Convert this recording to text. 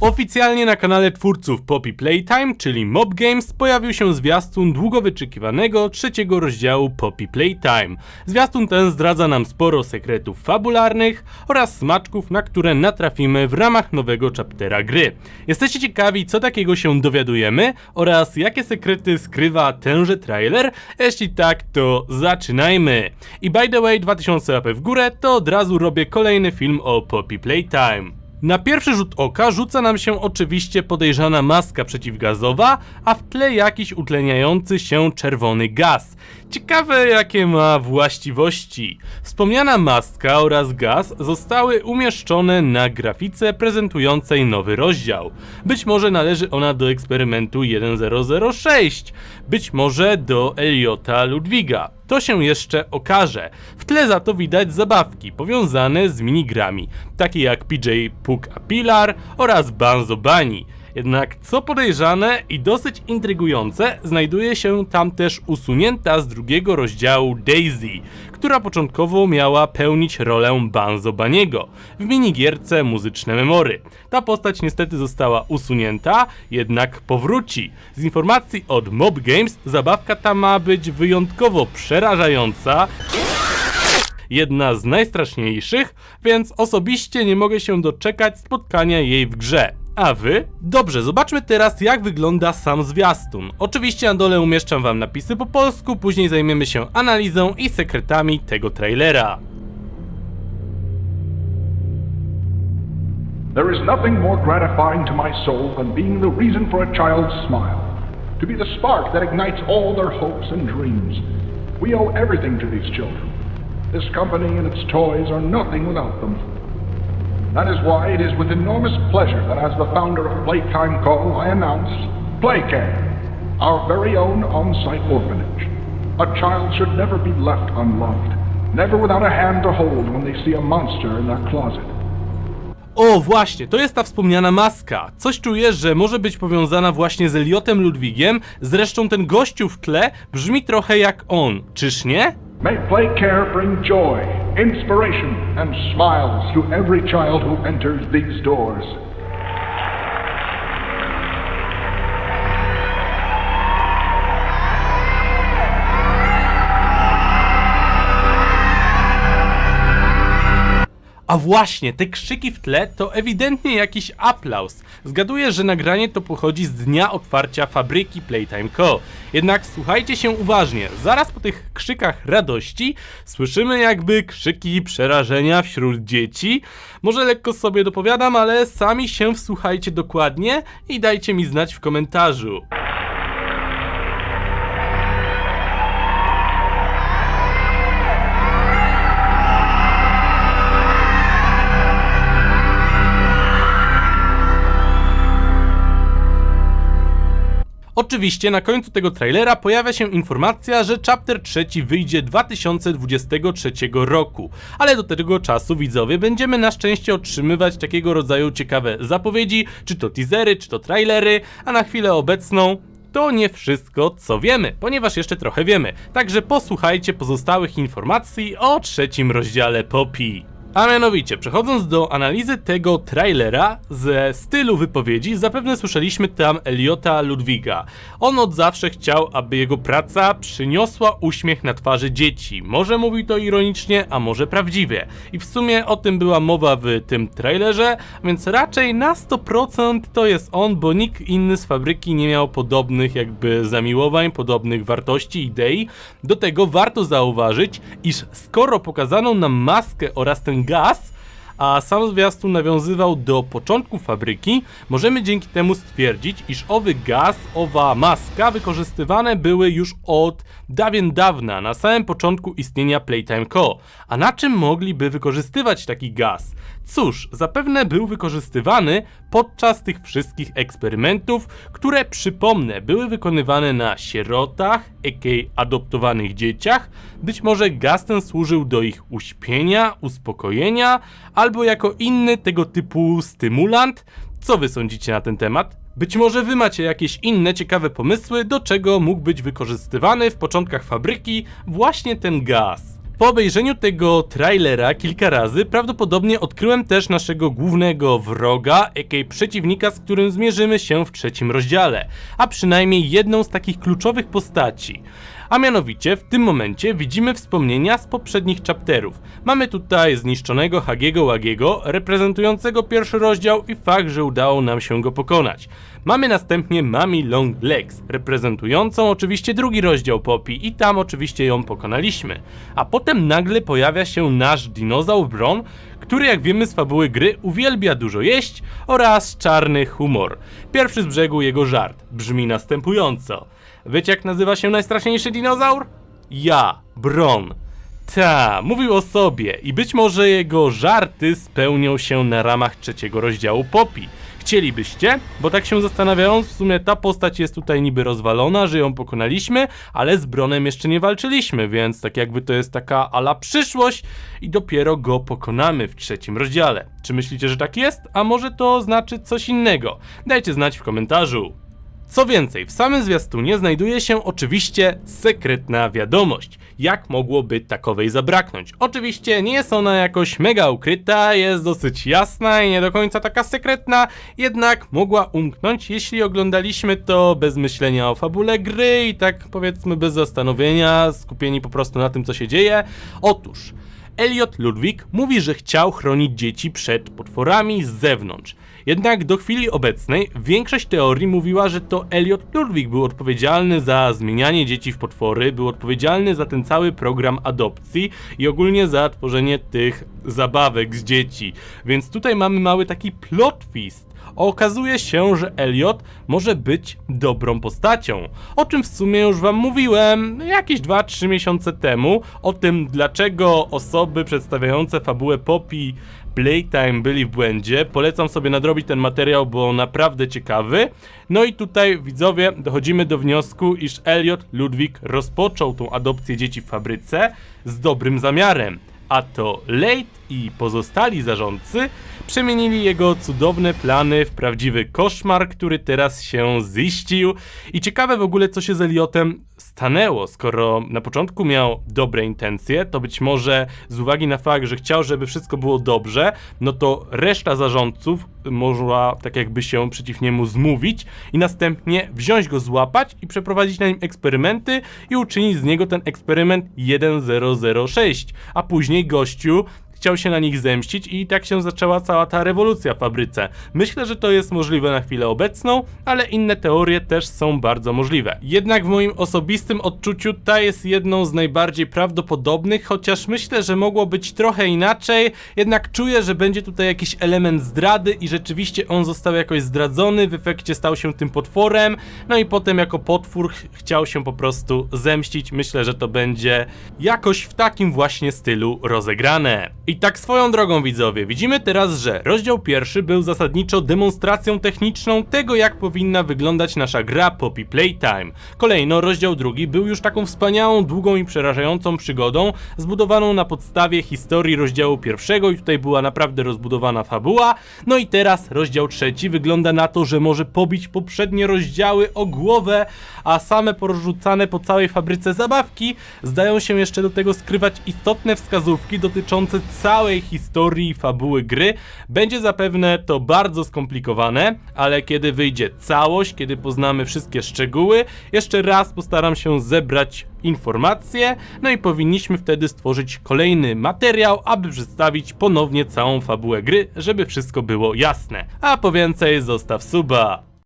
Oficjalnie na kanale twórców Poppy Playtime, czyli Mob Games, pojawił się zwiastun długo wyczekiwanego trzeciego rozdziału Poppy Playtime. Zwiastun ten zdradza nam sporo sekretów fabularnych oraz smaczków, na które natrafimy w ramach nowego chaptera gry. Jesteście ciekawi, co takiego się dowiadujemy oraz jakie sekrety skrywa tenże trailer? Jeśli tak, to zaczynajmy! I by the way, 2000 łapy w górę, to od razu robię kolejny film o Poppy Playtime. Na pierwszy rzut oka rzuca nam się oczywiście podejrzana maska przeciwgazowa, a w tle jakiś utleniający się czerwony gaz. Ciekawe jakie ma właściwości. Wspomniana maska oraz gaz zostały umieszczone na grafice prezentującej nowy rozdział. Być może należy ona do eksperymentu 1006, być może do Eliota Ludwiga. To się jeszcze okaże. W tle za to widać zabawki powiązane z minigrami, takie jak PJ Puk a Pilar oraz Banzo Bunny. Jednak co podejrzane i dosyć intrygujące, znajduje się tam też usunięta z drugiego rozdziału Daisy, która początkowo miała pełnić rolę Banzo Baniego w minigierce Muzyczne Memory. Ta postać niestety została usunięta, jednak powróci. Z informacji od Mob Games zabawka ta ma być wyjątkowo przerażająca, jedna z najstraszniejszych, więc osobiście nie mogę się doczekać spotkania jej w grze. A wy? Dobrze, zobaczmy teraz jak wygląda sam zwiastun. Oczywiście na dole umieszczam wam napisy po polsku, później zajmiemy się analizą i sekretami tego trailera. There is nothing more gratifying to my soul than being the reason for a child's smile, to be the spark that ignites all their hopes and dreams. We owe everything to these children. This company and its toys are nothing without them. That is why it is with enormous pleasure that as the founder of Playtime Co., I announce Playcare, our very own on-site orphanage. A child should never be left unloved, never without a hand to hold when they see a monster in their closet. O, właśnie, to jest ta wspomniana maska. Coś czuję, że może być powiązana właśnie z Eliotem Ludwigiem, zresztą ten gościu w tle brzmi trochę jak on, czyż nie? May play care bring joy, inspiration, and smiles to every child who enters these doors. A właśnie, te krzyki w tle to ewidentnie jakiś aplauz. Zgaduję, że nagranie to pochodzi z dnia otwarcia fabryki Playtime Co. Jednak słuchajcie się uważnie, zaraz po tych krzykach radości słyszymy jakby krzyki przerażenia wśród dzieci. Może lekko sobie dopowiadam, ale sami się wsłuchajcie dokładnie i dajcie mi znać w komentarzu. Oczywiście na końcu tego trailera pojawia się informacja, że chapter trzeci wyjdzie 2023 roku, ale do tego czasu widzowie będziemy na szczęście otrzymywać takiego rodzaju ciekawe zapowiedzi, czy to teasery, czy to trailery, a na chwilę obecną to nie wszystko, co wiemy, ponieważ jeszcze trochę wiemy. Także posłuchajcie pozostałych informacji o trzecim rozdziale Poppy. A mianowicie, przechodząc do analizy tego trailera ze stylu wypowiedzi, zapewne słyszeliśmy tam Eliota Ludwiga. On od zawsze chciał, aby jego praca przyniosła uśmiech na twarzy dzieci. Może mówił to ironicznie, a może prawdziwie. I w sumie o tym była mowa w tym trailerze, więc raczej na 100% to jest on, bo nikt inny z fabryki nie miał podobnych jakby zamiłowań, podobnych wartości, idei. Do tego warto zauważyć, iż skoro pokazano nam maskę oraz ten gaz, a sam zwiastun nawiązywał do początku fabryki, możemy dzięki temu stwierdzić, iż owy gaz, owa maska wykorzystywane były już od dawien dawna, na samym początku istnienia Playtime Co. A na czym mogliby wykorzystywać taki gaz? Cóż, zapewne był wykorzystywany podczas tych wszystkich eksperymentów, które przypomnę, były wykonywane na sierotach, a.k.a. adoptowanych dzieciach. Być może gaz ten służył do ich uśpienia, uspokojenia, albo jako inny tego typu stymulant. Co wy sądzicie na ten temat? Być może wy macie jakieś inne ciekawe pomysły, do czego mógł być wykorzystywany w początkach fabryki właśnie ten gaz. Po obejrzeniu tego trailera kilka razy prawdopodobnie odkryłem też naszego głównego wroga, a.k.a. przeciwnika, z którym zmierzymy się w trzecim rozdziale, a przynajmniej jedną z takich kluczowych postaci. A mianowicie w tym momencie widzimy wspomnienia z poprzednich chapterów. Mamy tutaj zniszczonego Hagiego Łagiego, reprezentującego pierwszy rozdział i fakt, że udało nam się go pokonać. Mamy następnie Mami Long Legs, reprezentującą oczywiście drugi rozdział Poppy i tam oczywiście ją pokonaliśmy. A potem nagle pojawia się nasz dinozaur Bron, który jak wiemy z fabuły gry uwielbia dużo jeść oraz czarny humor. Pierwszy z brzegu jego żart brzmi następująco. Wiecie jak nazywa się najstraszniejszy dinozaur? Ja, Bron. Ta, mówił o sobie i być może jego żarty spełnią się na ramach trzeciego rozdziału Poppy. Chcielibyście? Bo tak się zastanawiając, w sumie ta postać jest tutaj niby rozwalona, że ją pokonaliśmy, ale z Bronem jeszcze nie walczyliśmy, więc tak jakby to jest taka ala przyszłość i dopiero go pokonamy w trzecim rozdziale. Czy myślicie, że tak jest? A może to znaczy coś innego? Dajcie znać w komentarzu. Co więcej, w samym zwiastunie znajduje się oczywiście sekretna wiadomość. Jak mogłoby takowej zabraknąć? Oczywiście nie jest ona jakoś mega ukryta, jest dosyć jasna i nie do końca taka sekretna, jednak mogła umknąć, jeśli oglądaliśmy to bez myślenia o fabule gry i tak powiedzmy bez zastanowienia, skupieni po prostu na tym, co się dzieje. Otóż. Elliot Ludwig mówi, że chciał chronić dzieci przed potworami z zewnątrz. Jednak do chwili obecnej większość teorii mówiła, że to Elliot Ludwig był odpowiedzialny za zmienianie dzieci w potwory, był odpowiedzialny za ten cały program adopcji i ogólnie za tworzenie tych zabawek z dzieci. Więc tutaj mamy mały taki plot twist. Okazuje się, że Elliot może być dobrą postacią. O czym w sumie już wam mówiłem jakieś 2-3 miesiące temu. O tym, dlaczego osoby przedstawiające fabułę Poppy Playtime byli w błędzie. Polecam sobie nadrobić ten materiał, bo naprawdę ciekawy. No i tutaj widzowie dochodzimy do wniosku, iż Elliot Ludwig rozpoczął tą adopcję dzieci w fabryce z dobrym zamiarem. A to Late i pozostali zarządcy przemienili jego cudowne plany w prawdziwy koszmar, który teraz się ziścił. I ciekawe w ogóle, co się z Eliotem stanęło, skoro na początku miał dobre intencje, to być może z uwagi na fakt, że chciał, żeby wszystko było dobrze, no to reszta zarządców mogła tak jakby się przeciw niemu zmówić i następnie wziąć go, złapać i przeprowadzić na nim eksperymenty i uczynić z niego ten eksperyment 1006, a później gościu chciał się na nich zemścić i tak się zaczęła cała ta rewolucja w fabryce. Myślę, że to jest możliwe na chwilę obecną, ale inne teorie też są bardzo możliwe. Jednak w moim osobistym odczuciu ta jest jedną z najbardziej prawdopodobnych, chociaż myślę, że mogło być trochę inaczej, jednak czuję, że będzie tutaj jakiś element zdrady i rzeczywiście on został jakoś zdradzony, w efekcie stał się tym potworem, no i potem jako potwór ch- chciał się po prostu zemścić. Myślę, że to będzie jakoś w takim właśnie stylu rozegrane. I tak swoją drogą widzowie, widzimy teraz, że rozdział pierwszy był zasadniczo demonstracją techniczną tego, jak powinna wyglądać nasza gra Poppy Playtime. Kolejno rozdział drugi był już taką wspaniałą, długą i przerażającą przygodą, zbudowaną na podstawie historii rozdziału pierwszego i tutaj była naprawdę rozbudowana fabuła. No i teraz rozdział trzeci wygląda na to, że może pobić poprzednie rozdziały o głowę, a same porzucane po całej fabryce zabawki zdają się jeszcze do tego skrywać istotne wskazówki dotyczące całej historii fabuły gry. Będzie zapewne to bardzo skomplikowane, ale kiedy wyjdzie całość, kiedy poznamy wszystkie szczegóły, jeszcze raz postaram się zebrać informacje, no i powinniśmy wtedy stworzyć kolejny materiał, aby przedstawić ponownie całą fabułę gry, żeby wszystko było jasne. A po więcej zostaw suba.